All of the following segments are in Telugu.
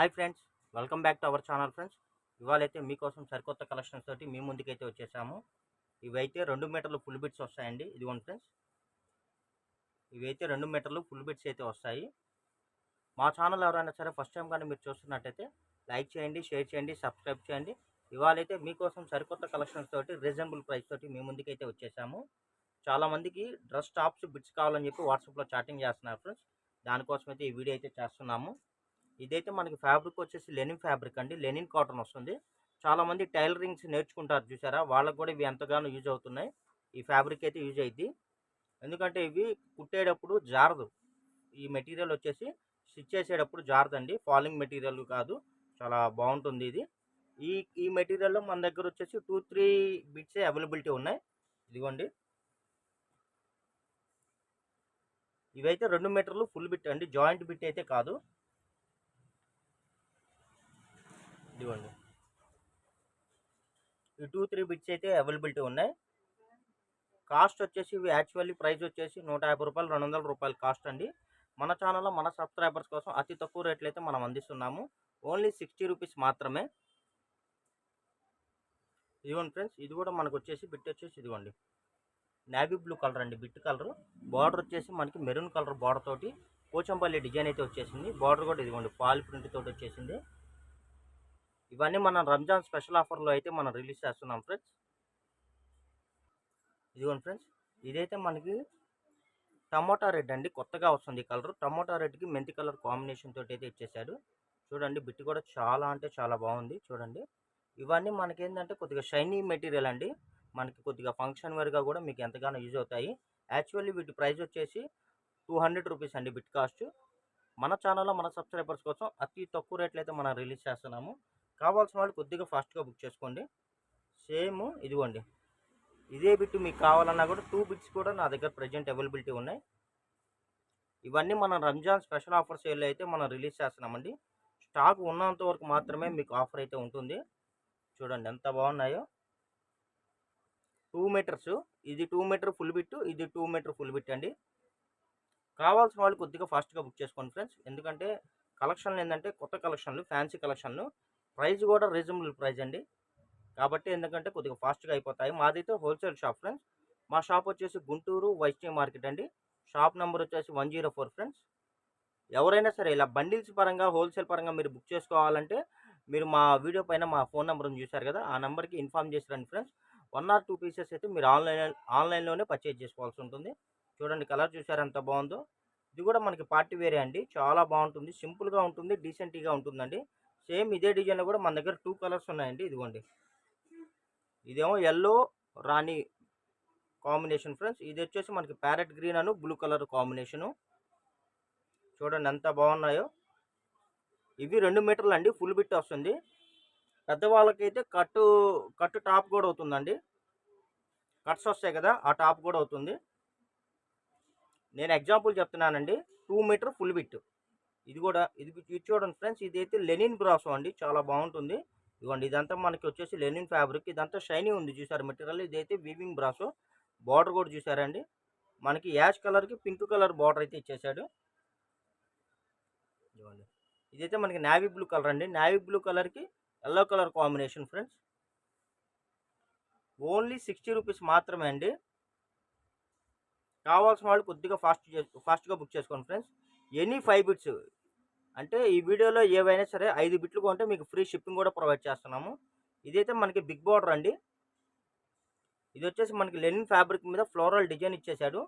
Hi friends welcome back to our channel friends. ఇవాళ అయితే మీకోసం సరికొత్త కలెక్షన్స్ తోటి మీ ముందుకైతే వచ్చేసాము. ఇవైతే రెండు మీటర్లు ఫుల్ బిట్స్ వస్తాయండి. ఇదిగోండి ఫ్రెండ్స్. ఇవైతే రెండు మీటర్లు ఫుల్ బిట్స్ అయితే వస్తాయి. మా ఛానల్ ఎవరైనా సరే ఫస్ట్ టైం కానీ మీరు చూస్తున్నట్టయితే లైక్ చేయండి షేర్ చేయండి సబ్స్క్రైబ్ చేయండి. ఇవాళ అయితే మీకోసం సరికొత్త కలెక్షన్స్ తోటి రీజనబుల్ ప్రైస్ తోటి మీ ముందుకైతే వచ్చేసాము. చాలామందికి డ్రెస్ టాప్స్ బిట్స్ కావాలని చెప్పి వాట్సాప్లో చాటింగ్ చేస్తున్నారు ఫ్రెండ్స్. దానికోసమైతే ఈ వీడియో అయితే చేస్తున్నాము. ఇదైతే మనకి ఫ్యాబ్రిక్ వచ్చేసి లెనిన్ ఫ్యాబ్రిక్ అండి. లెనిన్ కాటన్ వస్తుంది. చాలామంది టైలరింగ్స్ నేర్చుకుంటారు చూసారా? వాళ్ళకు కూడా ఇవి ఎంతగానో యూజ్ అవుతున్నాయి. ఈ ఫ్యాబ్రిక్ అయితే యూజ్ అయింది ఎందుకంటే ఇవి కుట్టేటప్పుడు జారదు. ఈ మెటీరియల్ వచ్చేసి స్టిచ్ చేసేటప్పుడు జారదండి. ఫాలింగ్ మెటీరియల్ కాదు. చాలా బాగుంటుంది ఇది. ఈ ఈ మెటీరియల్లో మన దగ్గర వచ్చేసి టూ త్రీ బిట్సే అవైలబిలిటీ ఉన్నాయి. ఇదిగోండి. ఇవైతే రెండు మీటర్లు ఫుల్ బిట్ అండి. జాయింట్ బిట్ అయితే కాదు. ఇదిగోండి. ఈ టూ త్రీ బిట్స్ అయితే అవైలబిలిటీ ఉన్నాయి. కాస్ట్ వచ్చేసి ఇవి యాక్చువల్లీ ప్రైస్ వచ్చేసి నూట యాభై రూపాయలు రెండు వందల రూపాయలు కాస్ట్ అండి. మన ఛానల్లో మన సబ్స్క్రైబర్స్ కోసం అతి తక్కువ రేట్లు అయితే మనం అందిస్తున్నాము. ఓన్లీ సిక్స్టీ రూపీస్ మాత్రమే. ఇదిగోండి ఫ్రెండ్స్ ఇది కూడా మనకు వచ్చేసి బిట్ వచ్చేసి ఇదిగోండి. నేవీ బ్లూ కలర్ అండి బిట్ కలర్ బార్డర్ వచ్చేసి మనకి మెరూన్ కలర్ బార్డర్ తోటి పోచంపల్లి డిజైన్ అయితే వచ్చేసింది. బార్డర్ కూడా ఇదిగోండి పాల్ ప్రింట్ తోటి వచ్చేసింది. ఇవన్నీ మనం రంజాన్ స్పెషల్ ఆఫర్లో అయితే మనం రిలీజ్ చేస్తున్నాం ఫ్రెండ్స్. ఇదిగోండి ఫ్రెండ్స్ ఇదైతే మనకి టమోటా రెడ్ అండి కొత్తగా వస్తుంది కలర్. టమోటా రెడ్కి మెంతి కలర్ కాంబినేషన్ తోటి అయితే ఇచ్చేసాడు చూడండి బిట్ కూడా చాలా అంటే చాలా బాగుంది చూడండి. ఇవన్నీ మనకి ఏంటంటే కొద్దిగా షైనీ మెటీరియల్ అండి. మనకి కొద్దిగా ఫంక్షన్ వేర్గా కూడా మీకు ఎంతగానో యూజ్ అవుతాయి. యాక్చువల్లీ వీటి ప్రైస్ వచ్చేసి టూ హండ్రెడ్ రూపీస్ అండి బిట్ కాస్ట్. మన ఛానల్లో మన సబ్స్క్రైబర్స్ కోసం అతి తక్కువ రేట్లు అయితే మనం రిలీజ్ చేస్తున్నాము. కావాల్సిన వాళ్ళు కొద్దిగా ఫాస్ట్గా బుక్ చేసుకోండి. సేమ్ ఇదిగోండి. ఇదే బిట్ మీకు కావాలన్నా కూడా టూ బిట్స్ కూడా నా దగ్గర ప్రజెంట్ అవైలబిలిటీ ఉన్నాయి. ఇవన్నీ మన రంజాన్ స్పెషల్ ఆఫర్ సేల్ అయితే మనం రిలీజ్ చేస్తున్నామండి. స్టాక్ ఉన్నంత వరకు మాత్రమే మీకు ఆఫర్ అయితే ఉంటుంది. చూడండి ఎంత బాగున్నాయో. Two metres. ఇది టూ మీటర్ ఫుల్ బిట్ ఇది టూ మీటర్ ఫుల్ బిట్ అండి. కావాల్సిన వాళ్ళు కొద్దిగా ఫాస్ట్గా బుక్ చేసుకోండి ఫ్రెండ్స్. ఎందుకంటే కలెక్షన్లు ఏంటంటే కొత్త కలెక్షన్లు ఫ్యాన్సీ కలెక్షన్లు. ప్రైస్ కూడా రీజనబుల్ ప్రైస్ అండి. కాబట్టి ఎందుకంటే కొద్దిగా ఫాస్ట్గా అయిపోతాయి. మాదైతే హోల్సేల్ షాప్ ఫ్రెండ్స్. మా షాప్ వచ్చేసి గుంటూరు వైష్ణవి మార్కెట్ అండి. షాప్ నెంబర్ వచ్చేసి వన్ జీరో ఫోర్ ఫ్రెండ్స్. ఎవరైనా సరే ఇలా బండిల్స్ పరంగా హోల్సేల్ పరంగా మీరు బుక్ చేసుకోవాలంటే మీరు మా వీడియో పైన మా ఫోన్ నెంబర్ని చూశారు కదా ఆ నెంబర్కి ఇన్ఫామ్ చేసి రండి friends. One or two pieces అయితే మీరు ఆన్లైన్ ఆన్లైన్లోనే పర్చేజ్ చేసుకోవాల్సి ఉంటుంది. చూడండి కలర్ చూసారు ఎంత బాగుందో. ఇది కూడా మనకి పార్టీ వేరే అండి. చాలా బాగుంటుంది. సింపుల్గా ఉంటుంది డీసెంట్గా ఉంటుందండి. సేమ్ ఇదే డిజైన్లో కూడా మన దగ్గర టూ కలర్స్ ఉన్నాయండి. ఇదిగోండి. ఇదేమో ఎల్లో రాణి కాంబినేషన్ ఫ్రెండ్స్. ఇది వచ్చేసి మనకి ప్యారెట్ గ్రీన్ అను బ్లూ కలర్ కాంబినేషను. చూడండి ఎంత బాగున్నాయో. ఇవి రెండు మీటర్లు అండి. ఫుల్ బిట్ వస్తుంది. పెద్దవాళ్ళకైతే కట్టు కట్టు టాప్ కూడా అవుతుందండి. కట్స్ వస్తాయి కదా ఆ టాప్ కూడా అవుతుంది. నేను ఎగ్జాంపుల్ చెప్తున్నానండి. Two metre full bit. ఇది కూడా ఇది ఇది చూడండి ఫ్రెండ్స్ ఇది అయితే లెనిన్ బ్రాసో అండి. చాలా బాగుంటుంది. ఇదిగోండి ఇదంతా మనకి వచ్చేసి లెనిన్ ఫ్యాబ్రిక్. ఇదంతా షైనింగ్ ఉంది చూసారు మెటీరియల్. ఇదైతే వీవింగ్ బ్రాసో. బార్డర్ కూడా చూసారండి. మనకి యాష్ కలర్కి పింక్ కలర్ బార్డర్ అయితే ఇచ్చేసాడు. ఇదిగోండి. ఇదైతే మనకి నావీ బ్లూ కలర్ అండి. నావీ బ్లూ కలర్కి yellow colour combination friends. Only sixty rupees మాత్రమే అండి. కావాల్సిన వాళ్ళు కొద్దిగా ఫాస్ట్ ఫాస్ట్గా బుక్ చేసుకోండి ఫ్రెండ్స్. ఎనీ ఫైవ్ బిట్స్ అంటే ఈ వీడియోలో ఏవైనా సరే ఐదు బిట్లు కొంటే మీకు ఫ్రీ షిప్పింగ్ కూడా ప్రొవైడ్ చేస్తున్నాము. ఇదైతే మనకి బిగ్ బార్డర్ అండి. ఇది వచ్చేసి మనకి లెనిన్ ఫ్యాబ్రిక్ మీద ఫ్లోరల్ డిజైన్ ఇచ్చేసాడు.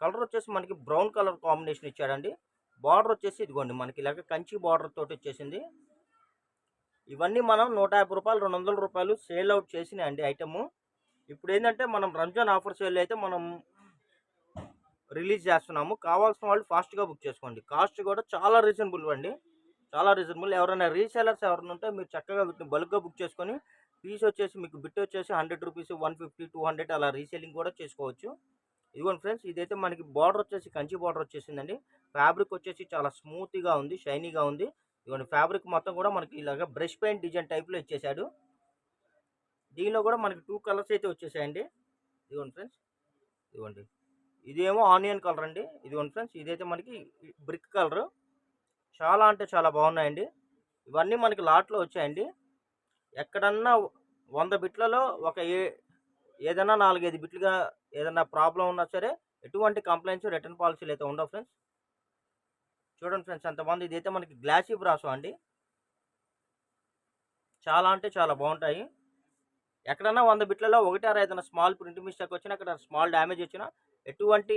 కలర్ వచ్చేసి మనకి బ్రౌన్ కలర్ కాంబినేషన్ ఇచ్చాడండి. బార్డర్ వచ్చేసి ఇదిగోండి మనకి ఇలాగ కంచి బార్డర్ తోటి వచ్చేసింది. ఇవన్నీ మనం నూట యాభై రూపాయలు రెండు వందల రూపాయలు సేల్ అవుట్ చేసినాయండి ఐటెము. ఐటము ఇప్పుడు ఏంటంటే మనం రంజాన్ ఆఫర్ సేల్ అయితే మనం రిలీజ్ చేస్తున్నాము. కావాల్సిన వాళ్ళు ఫాస్ట్గా బుక్ చేసుకోండి. కాస్ట్ కూడా చాలా రీజనబుల్ అండి. చాలా రీజనబుల్. ఎవరైనా రీసేలర్స్ ఎవరైనా ఉంటే మీరు చక్కగా వీటిని బల్క్గా బుక్ చేసుకొని పీస్ వచ్చేసి మీకు బిట్ వచ్చేసి hundred rupees one fifty two hundred అలా రీసేలింగ్ కూడా చేసుకోవచ్చు. ఇదిగోండి ఫ్రెండ్స్ ఇదైతే మనకి బార్డర్ వచ్చేసి కంచి బార్డర్ వచ్చేసిందండి. ఫ్యాబ్రిక్ వచ్చేసి చాలా స్మూత్గా ఉంది షైనీగా ఉంది. ఇదిగోండి ఫ్యాబ్రిక్ మొత్తం కూడా మనకి ఇలాగ బ్రష్ పెయింట్ డిజైన్ టైప్లో ఇచ్చేసాడు దీనిలో కూడా మనకి టూ కలర్స్ అయితే వచ్చేసాయండి. ఇదిగోండి ఫ్రెండ్స్ ఇదిగోండి. ఇదేమో ఆనియన్ కలర్ అండి. ఇదిగోండి ఫ్రెండ్స్ ఇదైతే మనకి బ్రిక్ కలర్. చాలా అంటే చాలా బాగున్నాయండి. ఇవన్నీ మనకి లాట్లో వచ్చాయండి. ఎక్కడన్నా వంద బిట్లలో ఒక ఏ ఏదైనా నాలుగైదు బిట్లుగా ఏదైనా ప్రాబ్లం ఉన్నా సరే ఎటువంటి కంప్లైంట్స్ రిటర్న్ పాలసీలు అయితే ఉండవు ఫ్రెండ్స్. చూడండి ఫ్రెండ్స్ ఎంతమంది ఇదైతే మనకి గ్లాసీ బ్రాసో అండి. చాలా అంటే చాలా బాగుంటాయి. ఎక్కడన్నా వంద బిట్లలో ఒకటి ఆరు ఏదైనా స్మాల్ ప్రింట్ మిస్టేక్ వచ్చినా అక్కడ స్మాల్ డ్యామేజ్ వచ్చినా ఎటువంటి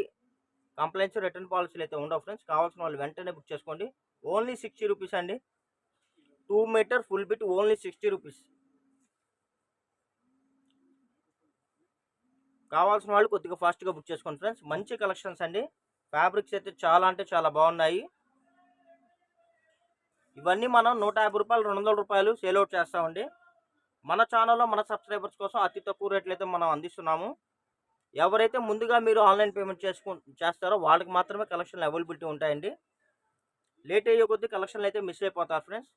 కంప్లైంట్స్ రిటర్న్ పాలసీలు అయితే ఉండవు ఫ్రెండ్స్. కావాల్సిన వాళ్ళు వెంటనే బుక్ చేసుకోండి. ఓన్లీ సిక్స్టీ రూపీస్ అండి. Two metre full bit only sixty rupees. కావాల్సిన వాళ్ళు కొద్దిగా ఫాస్ట్గా బుక్ చేసుకోండి ఫ్రెండ్స్. మంచి కలెక్షన్స్ అండి. ఫ్యాబ్రిక్స్ అయితే చాలా అంటే చాలా బాగున్నాయి. ఇవన్నీ మనం నూట యాభై రూపాయలు రెండు వందల రూపాయలు సేల్ అవుట్ చేస్తామండి. మన ఛానల్లో మన సబ్స్క్రైబర్స్ కోసం అతి తక్కువ రేట్లు అయితే మనం అందిస్తున్నాము. ఎవరైతే ముందుగా మీరు ఆన్లైన్ పేమెంట్ చేసుకు చేస్తారో వాళ్ళకి మాత్రమే కలెక్షన్లు అవైలబిలిటీ ఉంటాయండి. లేట్ అయ్యే కొద్దీ కలెక్షన్లు అయితే మిస్ అయిపోతారు ఫ్రెండ్స్.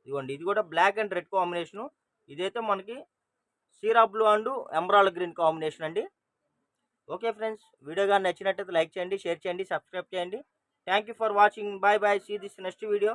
ఇదిగోండి ఇది కూడా బ్లాక్ అండ్ రెడ్ కాంబినేషను. ఇదైతే మనకి సీరా blue and emerald green combination అండి. ఓకే ఫ్రెండ్స్ వీడియో కానీ నచ్చినట్టయితే లైక్ చేయండి షేర్ చేయండి సబ్స్క్రైబ్ చేయండి. Thank you for watching. Bye bye. See this next video.